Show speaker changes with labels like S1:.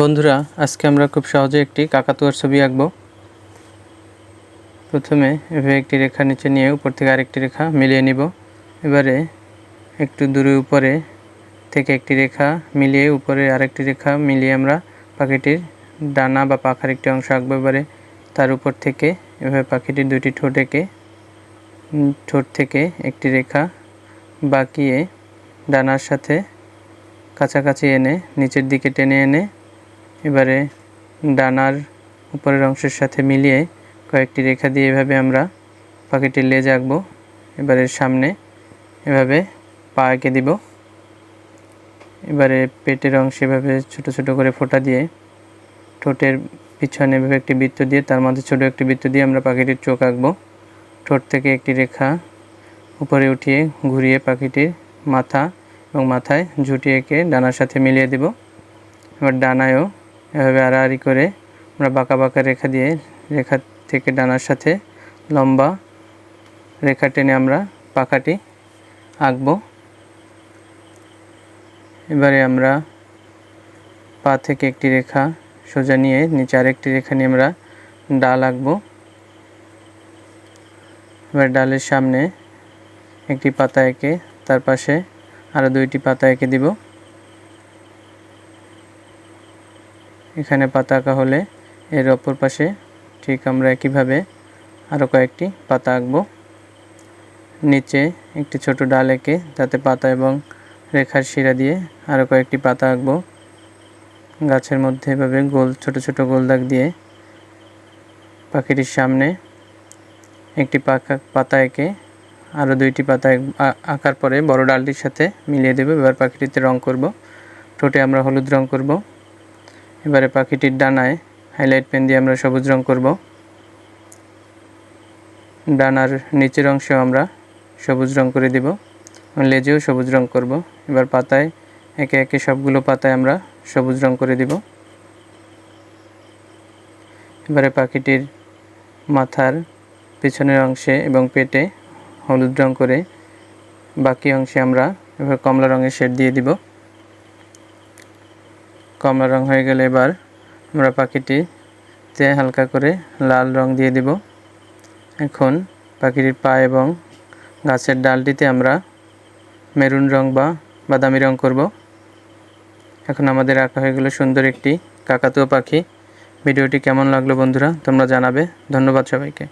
S1: বন্ধুরা, আজকে আমরা খুব সহজে একটি কাকাতুয়ার ছবি আঁকব। প্রথমে এভাবে একটি রেখা নিচে নিয়ে উপর থেকে আরেকটি রেখা মিলিয়ে নিব। এবারে একটু দূরে উপরে থেকে একটি রেখা মিলিয়ে উপরে আরেকটি রেখা মিলিয়ে আমরা পাখিটির ডানা বা পাখার একটি অংশ আঁকবো। এবারে তার উপর থেকে এভাবে পাখিটির দুটি ঠোঁট এঁকে ঠোঁট থেকে একটি রেখা বাঁকিয়ে ডানার সাথে কাছাকাছি এনে নিচের দিকে টেনে এনে এবারে ডানার উপরের অংশের সাথে মিলিয়ে কয়েকটি রেখা দিয়ে এভাবে আমরা পাখিটির লেজ আঁকবো। এবারে সামনে এভাবে পা এঁকে দিব। এবারে পেটের অংশে এভাবে ছোট ছোট করে ফোঁটা দিয়ে ঠোঁটের পিছনে এভাবে একটি বৃত্ত দিয়ে, তার মধ্যে ছোট একটি বৃত্ত দিয়ে আমরা পাখিটির চোখ আঁকবো। ঠোঁট থেকে একটি রেখা উপরে উঠিয়ে ঘুরিয়ে পাখিটির মাথা এবং মাথায় ঝুঁটি এঁকে ডানার সাথে মিলিয়ে দেব। এবার ডানায়ও এভাবে আড়াআড়ি করে আমরা বাঁকা বাঁকা রেখা দিয়ে, রেখা থেকে ডানার সাথে লম্বা রেখা টেনে আমরা পাখাটি আঁকবো। এবারে আমরা পা থেকে একটি রেখা সোজা নিয়ে নিচে আরেকটি রেখা নিয়ে আমরা ডাল আঁকবো। এবার ডালের সামনে একটি পাতা এঁকে তার পাশে আরও দুইটি পাতা এঁকে দিব। এখানে পাতা আঁকা হলে এর অপর পাশে ঠিক আমরা একইভাবে আরও কয়েকটি পাতা আঁকবো। নিচে একটি ছোট ডাল এঁকে তাতে পাতা এবং রেখার শিরা দিয়ে আরও কয়েকটি পাতা আঁকবো। গাছের মধ্যে এভাবে গোল, ছোট ছোট গোল দাগ দিয়ে পাখিটির সামনে একটি পাকা পাতা এঁকে আরও দুইটি পাতা আঁকার পরে বড় ডালটির সাথে মিলিয়ে দেবো। এবার পাখিটিতে রং করব। ঠোঁটে আমরা হলুদ রং করব। এবারে পাখিটির ডানায় হাইলাইট পেন দিয়ে আমরা সবুজ রং করব। ডানার নিচের অংশেও আমরা সবুজ রং করে দেব। লেজেও সবুজ রং করব। এবার পাতায় একে একে সবগুলো পাতায় আমরা সবুজ রং করে দিব। এবারে পাখিটির মাথার পেছনের অংশে এবং পেটে হলুদ রং করে বাকি অংশে আমরা এবার কমলা রঙের শেড দিয়ে দিব। কমলা রং হয়ে গেলে এবার আমরা পাখিটিতে হালকা করে লাল রং দিয়ে দিব। এখন পাখিটির পা এবং গাছের ডালটিতে আমরা মেরুন রং বা বাদামি রং করব। এখন আমাদের আঁকা হয়ে গেল সুন্দর একটি কাকাতুয়া পাখি। ভিডিওটি কেমন লাগল বন্ধুরা তোমরা জানাবে। ধন্যবাদ সবাইকে।